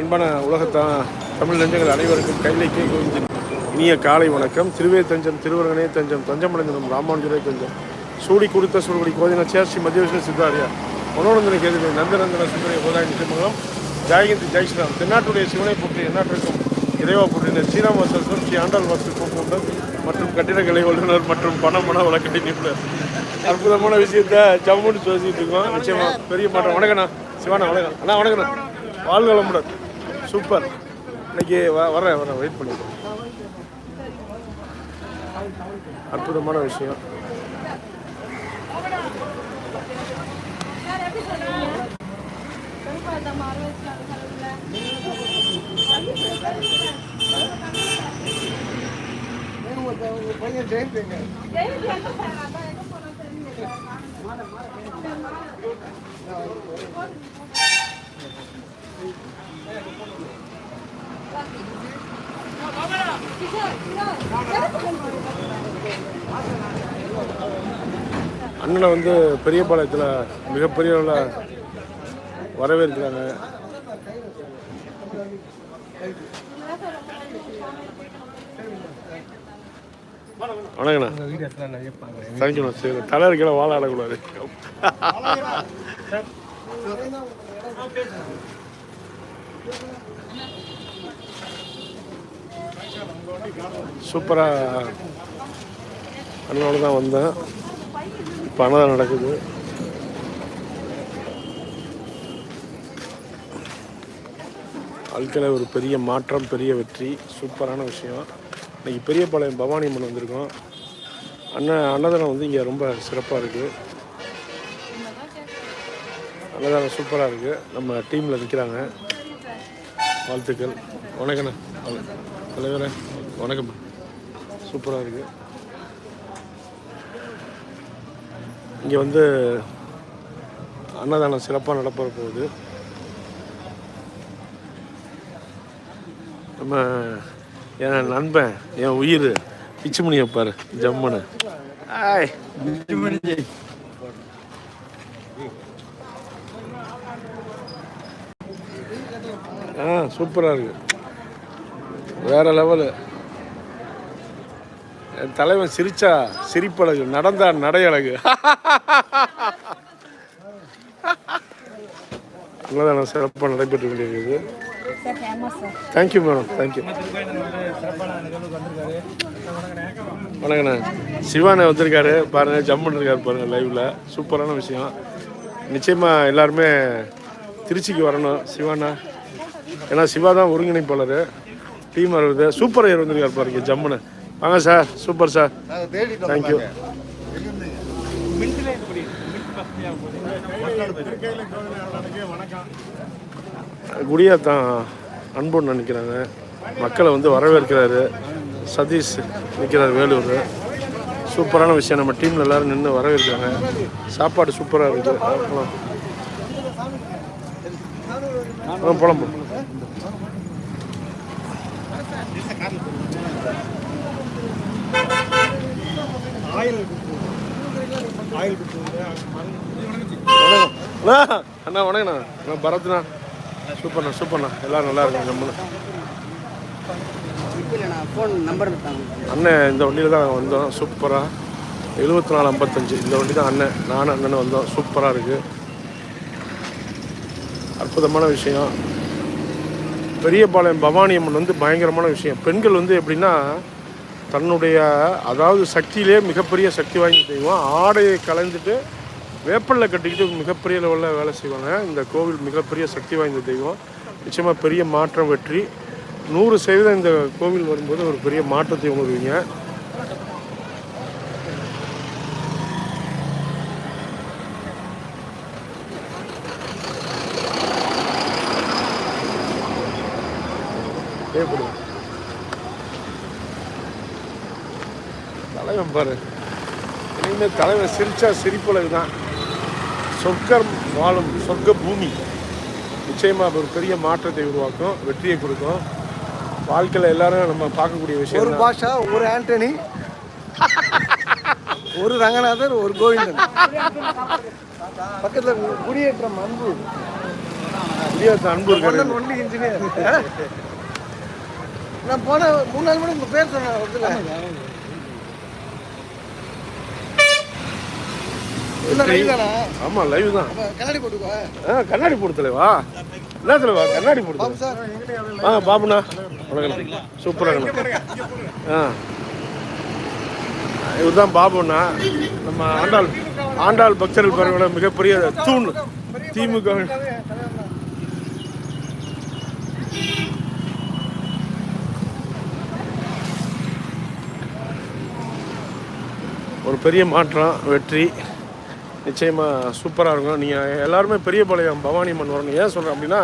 அன்பான உலகத்தான் தமிழ் நெஞ்சங்கள் அனைவருக்கும் கைலைக்கே குவிஞ்சு இனிய காலை வணக்கம். திருவே தஞ்சம் திருவரங்கனே தஞ்சம் தஞ்சமடைந்தனம் ராமானுஜரே தஞ்சம். சூடி கொடுத்த சூழ்நிலை கோதின சேர்ச்சி மத்திய விஷ்ணு சித்தாரியா. மனோநந்தன கேதுவை நந்தநந்தன சுந்தரிய கோதாய நிச்சயமங்கலம் ஜெயகிந்த் ஜெய் ஸ்ரீராம். தென்னாட்டுடைய சிவனை போற்றி எந்நாட்டிற்கும் இறைவா போற்றின ஸ்ரீராம் வாசல் ஸ்ரீ ஆண்டாள் வாசல் போக்குவரர் மற்றும் கட்டிடக்கலை வல்லுநர் மற்றும் பண மன வழக்கடி நிபுணர். அற்புதமான விஷயத்த ஜம்முன்னு சொல்லிட்டு இருக்கோம். நிச்சயமா. பெரிய மாற்றம். வணக்கண்ணா. சிவானா வணக்கம். அண்ணா வணக்கண்ணா. வாழ்க வளமுடன் சூப்பர். இன்னைக்கு வ வரேன் வரேன் வெயிட் பண்ணிக்கிறேன் அற்புதமான விஷயம். அண்ணனை வந்து பெரியபாளையத்தில் மிகப்பெரிய அளவில் வரவேற்கிறாங்க. வணக்கண்ணா. தேங்க்யூண்ணா சரி தலை இருக்கலாம் வாழ ஆடக்கூடாது. சூப்பராக அண்ணனோட தான் வந்தேன். இப்போ அன்னதானம் நடக்குது. வாழ்க்கையில் ஒரு பெரிய மாற்றம் பெரிய வெற்றி சூப்பரான விஷயம். இன்னைக்கு பெரியபாளையம் பவானி அம்மன் வந்திருக்கோம். அண்ணன் அன்னதானம் வந்து இங்கே ரொம்ப சிறப்பாக இருக்குது அன்னதானம் சூப்பராக இருக்குது நம்ம டீமில் நிற்கிறாங்க வாழ்த்துக்கள். வணக்கண்ணா. வண- தலைவரே வணக்கம். சூப்பராக இருக்குது இங்கே வந்து அன்னதானம் சிறப்பாக நடப்பற போகுது. நம்ம என் நண்பன் என் உயிர் பிச்சுமணி வைப்பார் ஜம்முன்னு. ஆய் ஆ சூப்பராக இருக்கு. வேற லெவலு. என் தலைவன் சிரிச்சா சிரிப்பழகு நடந்தா நடையழகு. அன்னதானம் சிறப்பாக நடைபெற்று கொண்டிருக்கிறது. தேங்க்யூ மேடம் தேங்க்யூ வணக்கண்ணா சிவானே வந்திருக்காரு. பாருங்க ஜம்ப் பண்ணிருக்காரு பாருங்க லைவ்ல சூப்பரான விஷயம். நிச்சயமா எல்லாருமே திருச்சிக்கு வரணும். சிவானா ஏன்னா சிவா தான் ஒருங்கிணைப்பாளர் டீம் வருது. சூப்பர் ஐயர் வந்திருக்காரு பாருங்க ஜம்முன்னு. வாங்க சார் சூப்பர் சார் தேங்க்யூ குடியா தான் அன்புன்னு நினைக்கிறாங்க. மக்களை வந்து வரவேற்கிறாரு. சதீஷ் நிற்கிறார் வேலூர். சூப்பரான விஷயம் நம்ம டீமில் எல்லாரும் நின்று வரவேற்கிறாங்க. சாப்பாடு சூப்பராக இருக்குது போகலாம் போகலாம் போகலாம் வணக்கம். அண்ணா அண்ணா வணக்கண்ணா அண்ணா பரத்ண்ணா சூப்பர்ண்ணா சூப்பர்ண்ணா. எல்லாரும் நல்லா இருக்கும் நம்மளும். அண்ணன் இந்த வண்டியில் தான் வந்தோம். சூப்பராக எழுபத்தி நாலு ஐம்பத்தஞ்சு. இந்த வண்டி தான் அண்ணன் நானும் அண்ணனும் வந்தோம். சூப்பராக இருக்குது அற்புதமான விஷயம். பெரியபாளையம் பவானி அம்மன் வந்து பயங்கரமான விஷயம். பெண்கள் வந்து எப்படின்னா தன்னுடைய அதாவது சக்தியிலே மிகப்பெரிய சக்தி வாய்ந்த தெய்வம். ஆடையை கலந்துட்டு வேப்பல்ல கட்டிக்கிட்டு மிகப்பெரிய லெவலில் வேலை செய்வாங்க. இந்த கோவில் மிகப்பெரிய சக்தி வாய்ந்த தெய்வம். நிச்சயமாக பெரிய மாற்றம் வெற்றி. நூறு சதவீதம் இந்த கோவில் வரும்போது ஒரு பெரிய மாற்றத்தை உணர்வீங்க. ஏற்படும் தலைவன் பாரு. இனிமேல் தலைவன் சிரிச்சா சிரிப்பழகு தான் சொர்க்கம் வாழும் சொர்க்க பூமி. நிச்சயமாக ஒரு பெரிய மாற்றத்தை உருவாக்கும் வெற்றியை கொடுக்கும். வாழ்க்கையில் எல்லாரும் நம்ம பார்க்கக்கூடிய விஷயம் ஒரு பாஷா ஒரு ஆண்டனி ஒரு ரங்கநாதர் ஒரு கோவிந்தன். பக்கத்துல குடியேற்றம் அன்பு. முடியாத அன்பு ஒன்லி இன்ஜினியர் நான் போன மூணு நாள் கூட உங்க பேர் சொன்னேன் ஒருத்தல இல்லை ரைட் தானா ஆமா லைவ் தான். கண்ணாடி போட்டுக்கோ. ஆ கண்ணாடி போடு தலைவா என்ன தலைவா கண்ணாடி போடு ஆ பாபுண்ணா. வணக்கம். சூப்பராக ஆ. இவர் தான் பாபுண்ணா. நம்ம ஆண்டாள் ஆண்டாள் பக்தர்கள் பரவாயில்ல மிகப்பெரிய தூண். திமுக. ஒரு பெரிய மாற்றம் வெற்றி. நிச்சயமாக சூப்பராக இருக்கும். நீங்கள் எல்லாருமே பெரிய பாளையம் பவானி மண் வரணும். ஏன் சொல்கிறேன் அப்படின்னா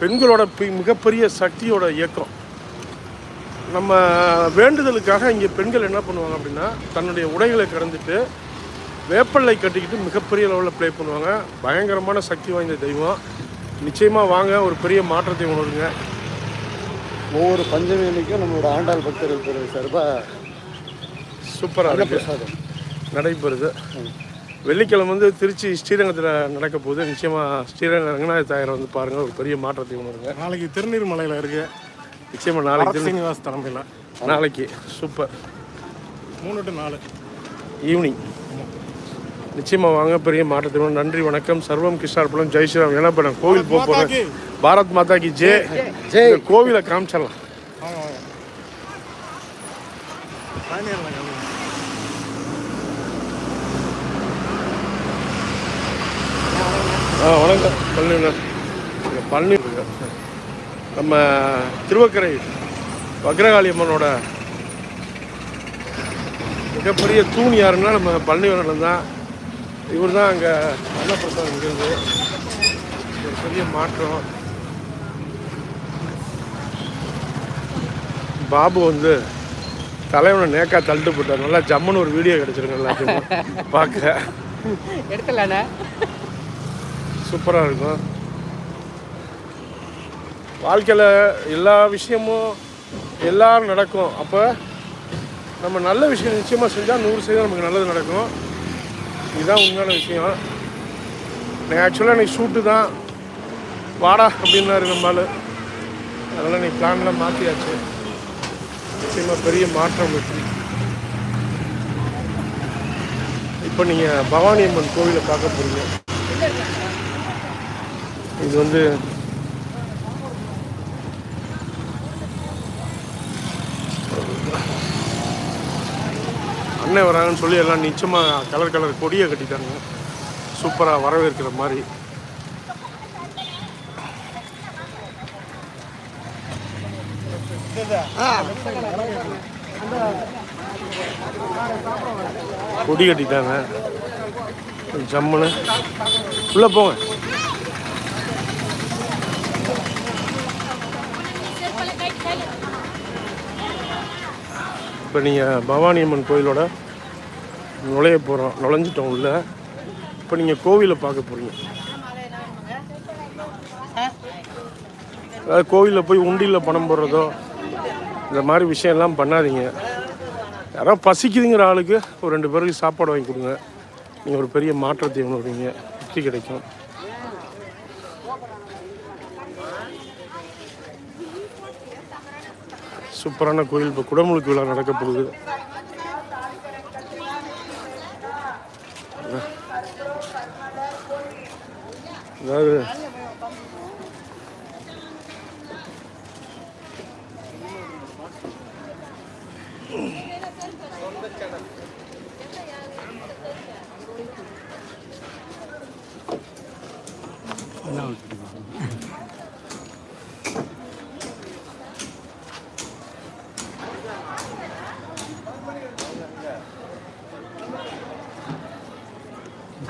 பெண்களோட மிகப்பெரிய சக்தியோட இயக்கம். நம்ம வேண்டுதலுக்காக இங்கே பெண்கள் என்ன பண்ணுவாங்க அப்படின்னா தன்னுடைய உடைகளை கடந்துட்டு வேப்பல்லை கட்டிக்கிட்டு மிகப்பெரிய லெவலில் ப்ளே பண்ணுவாங்க. பயங்கரமான சக்தி வாய்ந்த தெய்வம். நிச்சயமாக வாங்க ஒரு பெரிய மாற்றத்தை உணருங்க. ஒவ்வொரு பஞ்சமி அன்னைக்கும் நம்மளோட ஆண்டாள் பக்தர்கள் சார்பாக சூப்பராக நடைபெறுது. வெள்ளிக்கிழமை வந்து திருச்சி ஸ்ரீரங்கத்தில் நடக்க போகுது. நிச்சயமாக ஸ்ரீரங்கம் ரங்கநாத தாயரை வந்து பாருங்கள் ஒரு பெரிய மாற்றத்தை உணருங்க. நாளைக்கு திருநீர்மலையில் இருக்கு. நிச்சயமாக நாளைக்கு சீனிவாஸ் தலைமையில். நாளைக்கு சூப்பர். மூணு டு நாலு. ஈவினிங். நிச்சயமாக வாங்க பெரிய மாற்றத்தை உணரும். நன்றி வணக்கம். சர்வம் கிருஷ்ணார்பலம் ஜெய் ஸ்ரீராம் இப்போ நான் கோவில் போக போகிறேன் பாரத் மாதா கி ஜே ஜெய். இந்த கோவிலை காமிச்சிடலாம் வாங்க வாங்க பயணியர்ல கிளம்புங்க. ஆ வணக்கம். பழனிண்ணா பழனி நம்ம திருவக்கரை வக்ரகாளி அம்மனோட மிகப்பெரிய தூண் யாருன்னா நம்ம பழனிவரன் தான். இவர் தான் அங்கே அன்னப்பிரசாதம் இருக்கிறது ஒரு பெரிய மாற்றம். பாபு வந்து தலைவனை நேக்கா தள்ளிட்டு போட்டார் நல்லா ஜம்முன்னு ஒரு வீடியோ கிடைச்சிருங்க எல்லாத்தையும் பார்க்க. எடுத்துலண்ணே சூப்பராக இருக்கும். வாழ்க்கையில் எல்லா விஷயமும் எல்லோரும் நடக்கும். அப்போ நம்ம நல்ல விஷயம் நிச்சயமாக செஞ்சால் நூறு சதவீதம் நமக்கு நல்லது நடக்கும். இதுதான் உண்மையான விஷயம். நான் ஆக்சுவலாக இன்னைக்கு ஷூட்டு தான். வாடா அப்படின்னாரு நம்மால். அதனால் நீ பிளான்லாம் மாற்றியாச்சு நிச்சயமாக பெரிய மாற்றம் வெற்றி. இப்போ நீங்கள் பவானி அம்மன் கோவிலை பார்க்க போகிறீங்க இது வந்து அண்ணன் வராங்கன்னு சொல்லி எல்லாம் நிச்சயமாக கலர் கலர் கொடியை கட்டிட்டாங்க. சூப்பராக வரவேற்கிற மாதிரி. கொடி கட்டிட்டாங்க. ஜம்முன்னு. உள்ளே போங்க. இப்போ நீங்கள் பவானி அம்மன் கோயிலோட நுழைய போகிறோம். நுழைஞ்சிட்டோம் உள்ள. இப்போ நீங்கள் கோவிலை பார்க்க போகிறீங்க. அதாவது கோவிலில் போய் உண்டியில் பணம் போடுறதோ இந்த மாதிரி விஷயம்லாம் பண்ணாதீங்க. யாரோ பசிக்குதுங்கிற ஆளுக்கு ஒரு ரெண்டு பேருக்கு சாப்பாடு வாங்கி கொடுங்க. நீங்கள் ஒரு பெரிய மாற்றத்தை உணர்வீங்க. வெற்றி கிடைக்கும். சூப்பரான கோயில் இப்போ குடமுழுக்கு விழா நடக்க போகுது. அதாவது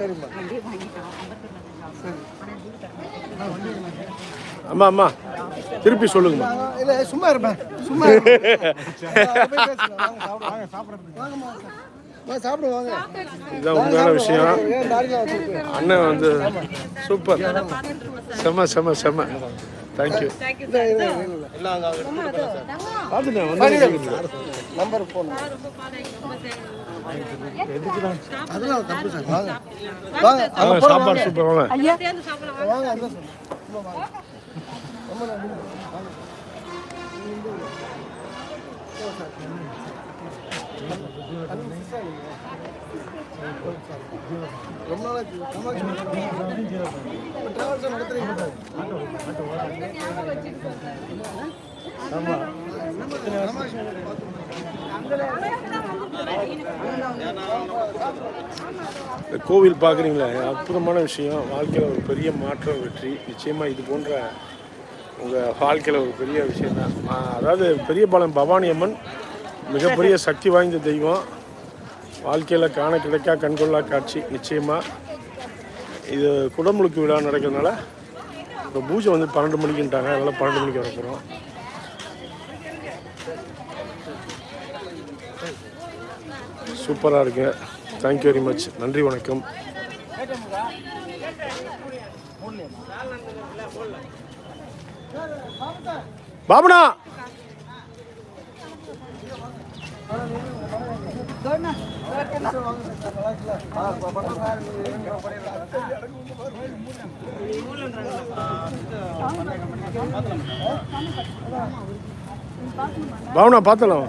சரிம்மா. அம்மா அம்மா. திருப்பி சொல்லுங்கம்மா. இல்லை சும்மா இருப்பேன் சும்மா வாங்க. சாப்பிடுவாங்க இதுதான் உண்மையான விஷயம். அண்ணன் வந்து சூப்பர். செம செம செம. தேங்க்யூ பார்த்துட்டேன் நம்பர் போன் அதெல்லாம் தப்பு சார் வாங்க வாங்க அங்க சாப்பாடு. சூப்பர் வாங்க ஐயா வாங்க அங்க சும்மா ரொம்ப நன்றி வாங்க ரொம்ப நாளாச்சு டிராவல்ஸ் நடத்துறீங்க இந்த கோவில் பார்க்குறீங்களே அற்புதமான விஷயம். வாழ்க்கையில் ஒரு பெரிய மாற்றம் வெற்றி. நிச்சயமாக இது போன்ற உங்கள் வாழ்க்கையில் ஒரு பெரிய விஷயம் தான் அதாவது பெரியபாளையம் பவானி அம்மன் மிகப்பெரிய சக்தி வாய்ந்த தெய்வம். வாழ்க்கையில் காண கிடைக்கா கண்கொள்ளா காட்சி நிச்சயமாக இது குடமுழுக்கு விழா நடக்கிறதுனால இப்போ பூஜை வந்து பன்னெண்டு மணிக்குன்ட்டாங்க. அதனால் பன்னெண்டு மணிக்கு வர போகிறோம் சூப்பராக இருக்கு. தேங்க்யூ வெரி மச் நன்றி வணக்கம். பாபுனா பாவனா பார்த்தலாம்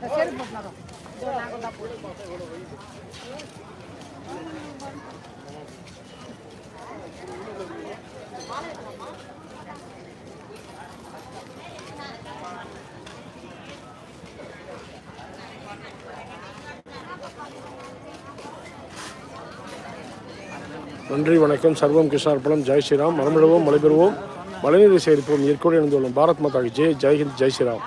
நன்றி வணக்கம். சர்வம் கிருஷ்ணார்பணம். ஜெய் ஸ்ரீராம். மரமிடுவோம் மலைபெறுவோம். மழைநீரை சேரிப்போம் இயற்கையோடு இணைந்துள்ளோம் பாரத் மாதா ஜெய் ஜெய்ஹிந்த் ஜெய் ஸ்ரீராம்.